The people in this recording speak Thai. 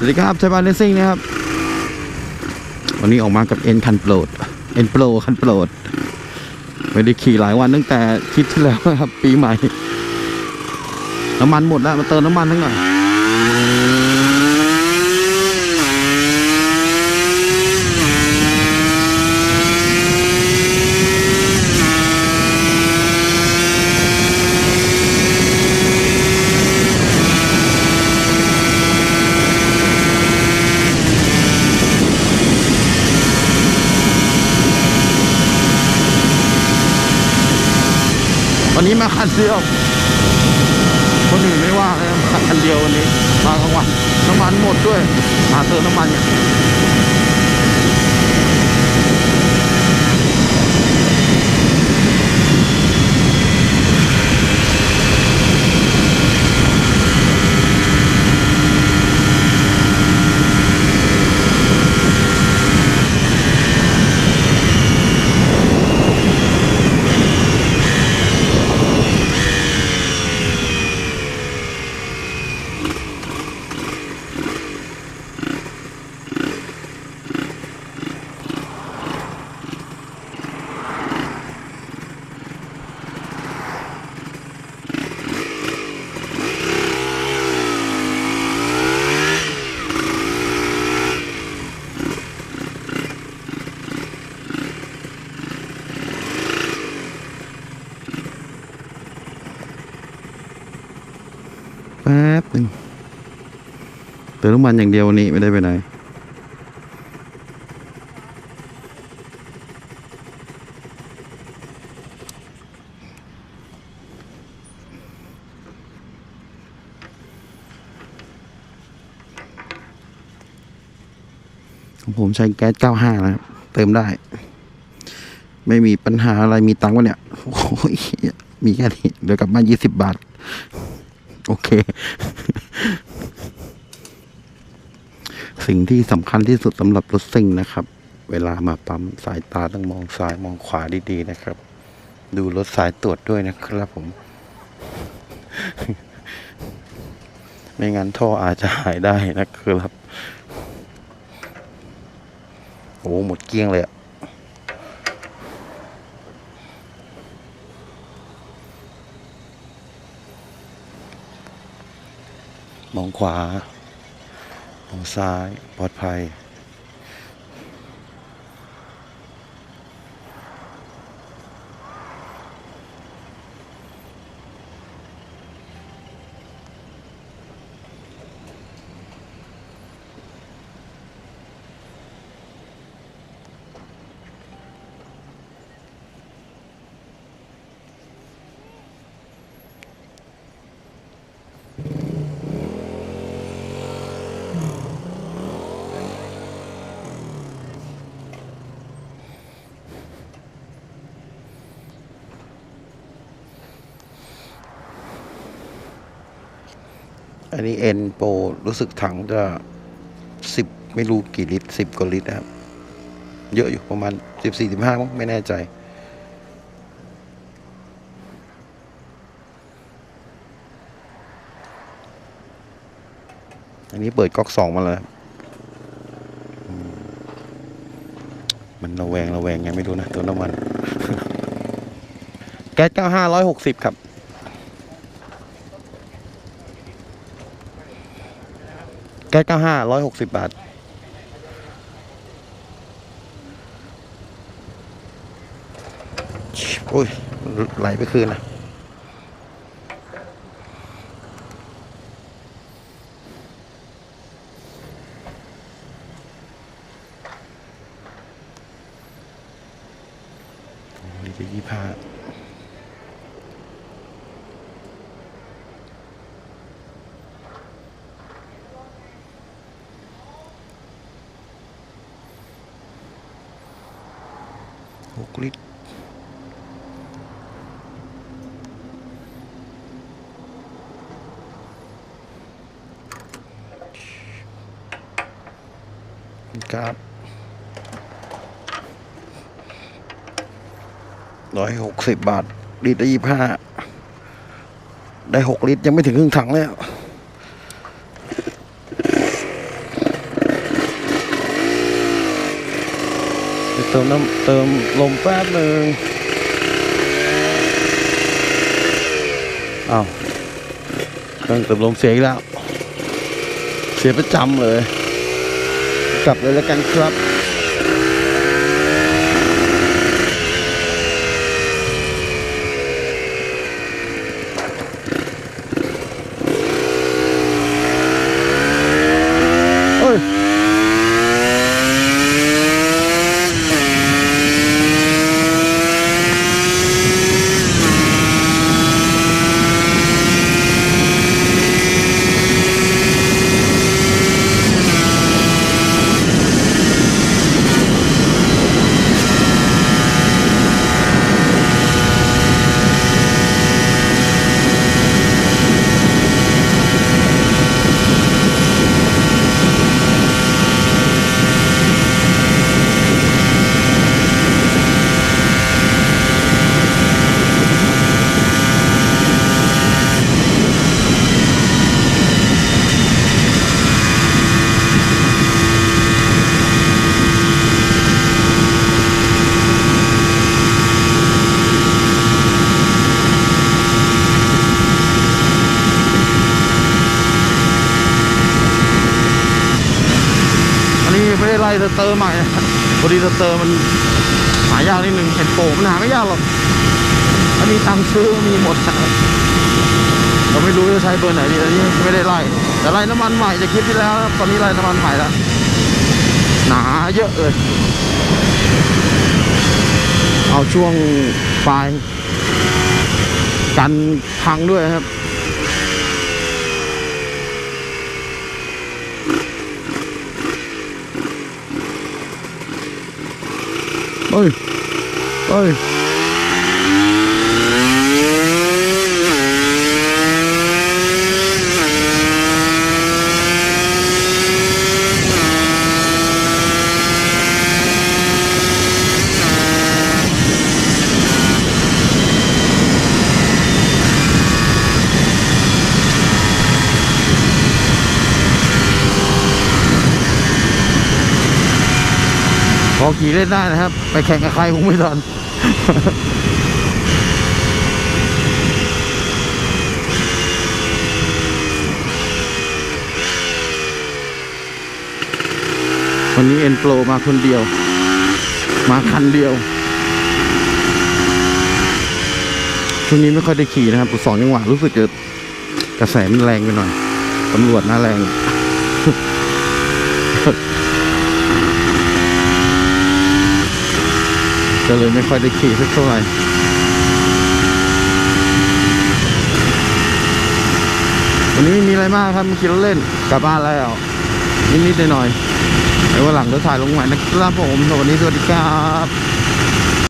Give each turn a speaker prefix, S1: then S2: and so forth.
S1: สวัสดีครับชัยบานเลสซิ่งนะครับ วันนี้ออกมากับเอ็นคันโปรด เอ็นโปรคันโปรด ไม่ได้ขี่หลายวันตั้งแต่คลิดที่แล้วนะครับ ปีใหม่ น้ำมันหมดแล้ว มาเติมน้ำมันทั้งหน่อย วันนี้มาคันเดียว คนอื่นไม่ว่าเลยมาคันเดียววันนี้มากลางวันน้ำมันหมดด้วย หาเติมน้ำมัน บหนึ่งเติมน้ำมันอย่างเดียววันนี้ไม่ได้ไปไหนผมใช้แก๊ส 95 นะครับ เติมได้ ไม่มีปัญหาอะไรมีตังค์วะเนี่ย โอ้ย มีแค่นี้ เดี๋ยวกลับบ้าน 20 บาท โอเค สิ่งที่สำคัญที่สุดสำหรับรถซิ่งนะครับ เวลามาปั๊มสายตาต้องมองซ้ายมองขวาดีๆนะครับ ดูรถสายตรวจด้วยนะครับผม ไม่งั้นท่ออาจจะหายได้นะครับ โอ้หมดเกลี้ยงเลยอะ มองขวา มองซ้าย ปลอดภัย อันนี้เอ็นโปรรู้สึกถังจะสิบไม่รู้กี่ลิตรสิบกว่าลิตรนะครับ เยอะอยู่ประมาณสิบสี่สิบห้ามั้งไม่แน่ใจ อันนี้เปิดก๊อกสองมาแล้วมันระแวงระแวงไงไม่รู้นะ ตัวน้ำมัน แก๊สเก้าห้าร้อยหกสิบครับ แก้เก้าห้าร้อยหกสิบบาท โอ้ย ไหลไปคืนนะ 6 ลิตร ครับร้อยหกสิบบาท ลิตรละยี่ห้า ได้หกลิตร ยังไม่ถึงครึ่งถังเลย ติมน้ำเติมลมแป๊บหนึ่งอ้าวเครื่องเติมลมเสียอีกแล้ว เสียประจำเลย กลับเลยแล้วกันครับ ไม่ได้ไล่สเตอร์ใหม่พอดีสเตอร์มันหายากนิดนึงเห็นโปมันหาไม่ยากหรอกอันนี้ตังซื้อมีหมดเราไม่รู้จะใช้เบอร์ไหนดีอันนี้ไม่ได้ไล่แต่ไล่น้ำมันใหม่จะคลิปที่แล้ว ตอนนี้ไล่น้ำมันใหม่แล้วหนาเยอะเลยเอาช่วงปลายกันพังด้วยครับ เฮ้ อขี่เล่นได้นะครับ ไปแข่งกับใครคงไม่ทันวันนี้เอ็นโปรมาคนเดียว มาคันเดียวช่วงนี้ไม่ค่อยได้ขี่นะครับสองจังหวะรู้สึกจะกระแสมันแรงไปหน่อยตำรวจหน้าแรง ก็เลยไม่ค่อยได้ขี่สักเท่าไหร่วันนี้ไม่มีอะไรมากครับมีขี่รถเล่นกลับบ้านแล้วนิดๆหน่อยๆไว้วันหลังจะถ่ายลงใหม่นะครับผมสวัสดีสวัสดีครับ